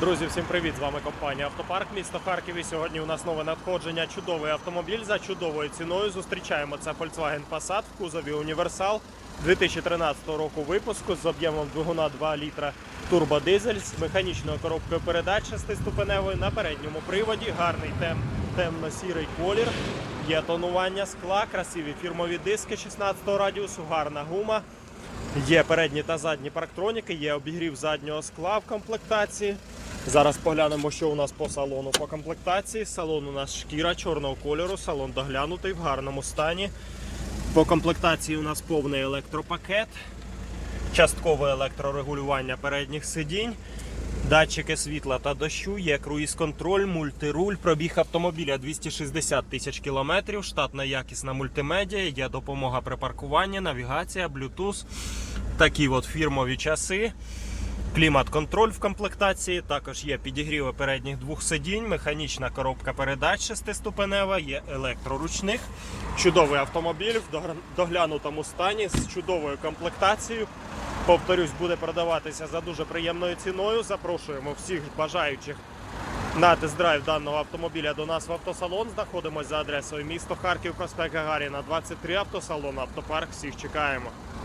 Друзі, всім привіт! З вами компанія Автопарк місто Харків. І сьогодні у нас нове надходження. Чудовий автомобіль за чудовою ціною. Зустрічаємо це Volkswagen Passat в кузові Універсал 2013 року випуску з об'ємом двигуна 2 літра турбодизель з механічною коробкою передач шестиступеневою на передньому приводі. Гарний тем, темно-сірий колір. Є тонування скла, красиві фірмові диски 16 радіусу, гарна гума. Є передні та задні парктроніки, є обігрів заднього скла в комплектації. Зараз поглянемо, що у нас по салону по комплектації. Салон у нас шкіра чорного кольору, салон доглянутий в гарному стані. По комплектації у нас повний електропакет, часткове електрорегулювання передніх сидінь, датчики світла та дощу, є круїз-контроль, мультируль, пробіг автомобіля 260 тисяч кілометрів, штатна якісна мультимедіа, є допомога при паркуванні, навігація, Bluetooth, такі от фірмові часи. Клімат-контроль в комплектації, також є підігріви передніх двох сидінь, механічна коробка передач шестиступенева, є електроручник. Чудовий автомобіль в доглянутому стані з чудовою комплектацією. Повторюсь, буде продаватися за дуже приємною ціною. Запрошуємо всіх бажаючих на тест-драйв даного автомобіля до нас в автосалон. Знаходимося за адресою місто Харків, проспект Гагаріна, 23 автосалон, автопарк. Всіх чекаємо.